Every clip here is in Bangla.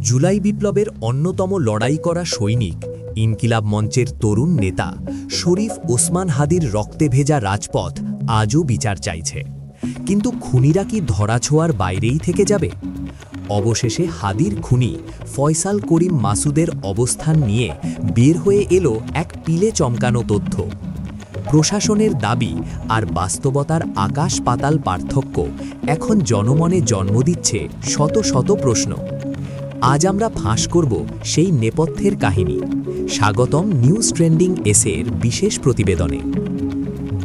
জুলাই বিপ্লবের অন্যতম লড়াই করা সৈনিক, ইনকিলাব মঞ্চের তরুণ নেতা শরীফ ওসমান হাদির রক্তে ভেজা রাজপথ আজও বিচার চাইছে। কিন্তু খুনিরা কি ধরাছোঁয়ার বাইরেই থেকে যাবে? অবশেষে হাদির খুনি ফয়সাল করিম মাসুদের অবস্থান নিয়ে বের হয়ে এলো এক পিলে চমকানো তথ্য। প্রশাসনের দাবি আর বাস্তবতার আকাশ পাতাল পার্থক্য এখন জনমনে জন্ম দিচ্ছে শত শত প্রশ্ন। আজ আমরা ফাঁস করব সেই নেপথ্যের কাহিনী। স্বাগতম নিউজ ট্রেন্ডিং এসের বিশেষ প্রতিবেদনে।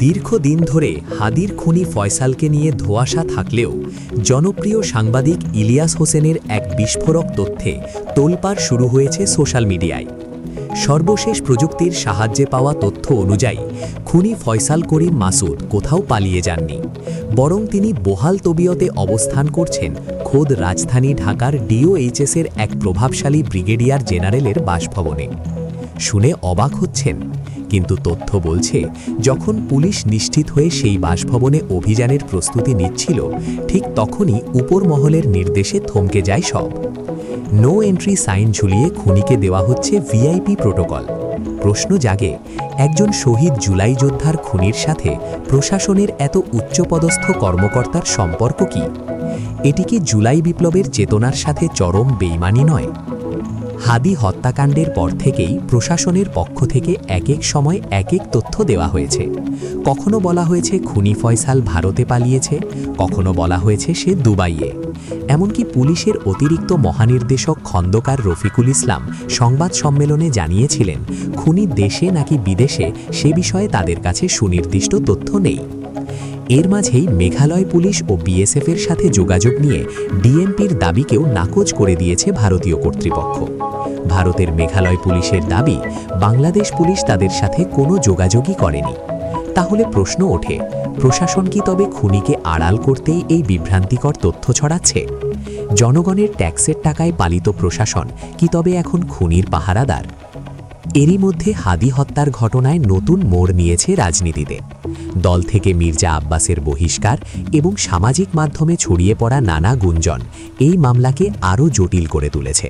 দীর্ঘদিন ধরে হাদির খুনি ফয়সালকে নিয়ে ধোয়াশা থাকলেও জনপ্রিয় সাংবাদিক ইলিয়াস হোসেনের এক বিস্ফোরক তথ্যে তোলপাড় শুরু হয়েছে সোশ্যাল মিডিয়ায়। সর্বশেষ প্রযুক্তির সাহায্যে পাওয়া তথ্য অনুযায়ী খুনি ফয়সাল করিম মাসুদ কোথাও পালিয়ে যাননি, বরং তিনি বহাল তবিয়তে অবস্থান করছেন খোদ রাজধানী ঢাকার ডিওএইচএসের এক প্রভাবশালী ব্রিগেডিয়ার জেনারেলের বাসভবনে। শুনে অবাক হচ্ছেন, কিন্তু তথ্য বলছে, যখন পুলিশ নিশ্চিত হয়ে সেই বাসভবনে অভিযানের প্রস্তুতি নিচ্ছিল, ঠিক তখনই উপর মহলের নির্দেশে থমকে যায় সব। নো এন্ট্রি সাইন ঝুলিয়ে খুনিকে দেওয়া হচ্ছে ভিআইপি প্রোটোকল। প্রশ্ন জাগে, একজন শহীদ জুলাই যোদ্ধার খুনির সাথে প্রশাসনের এত উচ্চপদস্থ কর্মকর্তার সম্পর্ক কি? এটি কি জুলাই বিপ্লবের চেতনার সাথে চরম বেইমানি নয়। হাদি হত্যাকাণ্ডের পর থেকেই প্রশাসনের পক্ষ থেকে এক এক সময় এক এক তথ্য দেওয়া হয়েছে। কখনো বলা হয়েছে খুনি ফয়সাল ভারতে পালিয়েছে, কখনো বলা হয়েছে সে দুবাইয়ে। এমনকি পুলিশের অতিরিক্ত মহানির্দেশক খন্দকার রফিকুল ইসলাম সংবাদ সম্মেলনে জানিয়েছিলেন, খুনি দেশে নাকি বিদেশে সে বিষয়ে তাদের কাছে সুনির্দিষ্ট তথ্য নেই। এর মাঝেই মেঘালয় পুলিশ ও বিএসএফের সাথে যোগাযোগ নিয়ে ডিএমপির দাবিকেও নাকচ করে দিয়েছে ভারতীয় কর্তৃপক্ষ। ভারতের মেঘালয় পুলিশের দাবি, বাংলাদেশ পুলিশ তাদের সাথে কোনো যোগাযোগই করেনি। তাহলে প্রশ্ন ওঠে, প্রশাসন কি তবে খুনিকে আড়াল করতেই এই বিভ্রান্তিকর তথ্য ছড়াচ্ছে? জনগণের ট্যাক্সের টাকায় পালিত প্রশাসন কি তবে এখন খুনির পাহারাদার? এরই মধ্যে হাদি হত্যার ঘটনায় নতুন মোড় নিয়েছে রাজনীতিতে। দল থেকে মির্জা আব্বাসের বহিষ্কার এবং সামাজিক মাধ্যমে ছড়িয়ে পড়া নানা গুঞ্জন এই মামলাকে আরও জটিল করে তুলেছে।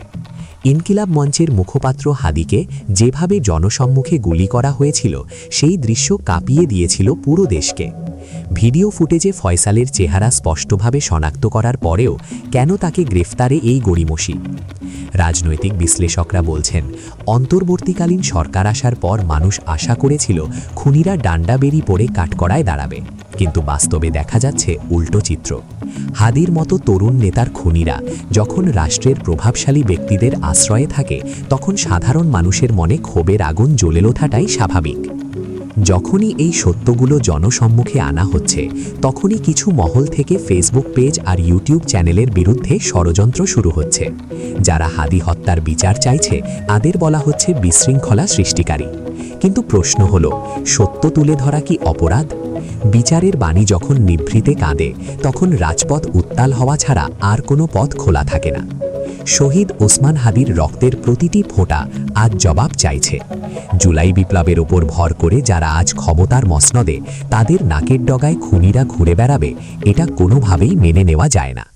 ইনকিলাব মঞ্চের মুখপাত্র হাদিকে যেভাবে জনসম্মুখে গুলি করা হয়েছিল, সেই দৃশ্য কাঁপিয়ে দিয়েছিল পুরো দেশকে। ভিডিও ফুটেজে ফয়সালের চেহারা স্পষ্টভাবে শনাক্ত করার পরেও কেন তাকে গ্রেফতারে এই গড়িমসি? রাজনৈতিক বিশ্লেষকরা বলছেন, অন্তর্বর্তীকালীন সরকার আসার পর মানুষ আশা করেছিল খুনিরা ডান্ডা বেরি পড়ে কাঠকড়ায় দাঁড়াবে। কিন্তু বাস্তবে দেখা যাচ্ছে উল্টো চিত্র। হাদির মতো তরুণ নেতার খুনিরা যখন রাষ্ট্রের প্রভাবশালী ব্যক্তিদের আশ্রয়ে থাকে, তখন সাধারণ মানুষের মনে ক্ষোভের আগুন জ্বলে ওঠাটাই স্বাভাবিক। যখনই এই সত্যগুলো জনসম্মুখে আনা হচ্ছে, তখনই কিছু মহল থেকে ফেসবুক পেজ আর ইউটিউব চ্যানেলের বিরুদ্ধে ষড়যন্ত্র শুরু হচ্ছে। যারা হাদি হত্যার বিচার চাইছে, তাদের বলা হচ্ছে বিশৃঙ্খলা সৃষ্টিকারী। কিন্তু প্রশ্ন হলো, সত্য তুলে ধরা কি অপরাধ? বিচারের বাণী যখন নিভৃতে কাঁদে, তখন রাজপথ উত্তাল হওয়া ছাড়া আর কোনো পথ খোলা থাকে না। শহীদ ওসমান হাদির রক্তের প্রতিটি ফোঁটা আজ জবাব চাইছে। জুলাই বিপ্লবের ওপর ভর করে যারা আজ ক্ষমতার মসনদে তাদের নাকের ডগায় খুনিরা ঘুরে বেড়াবে, এটা কোনোভাবেই মেনে নেওয়া যায় না।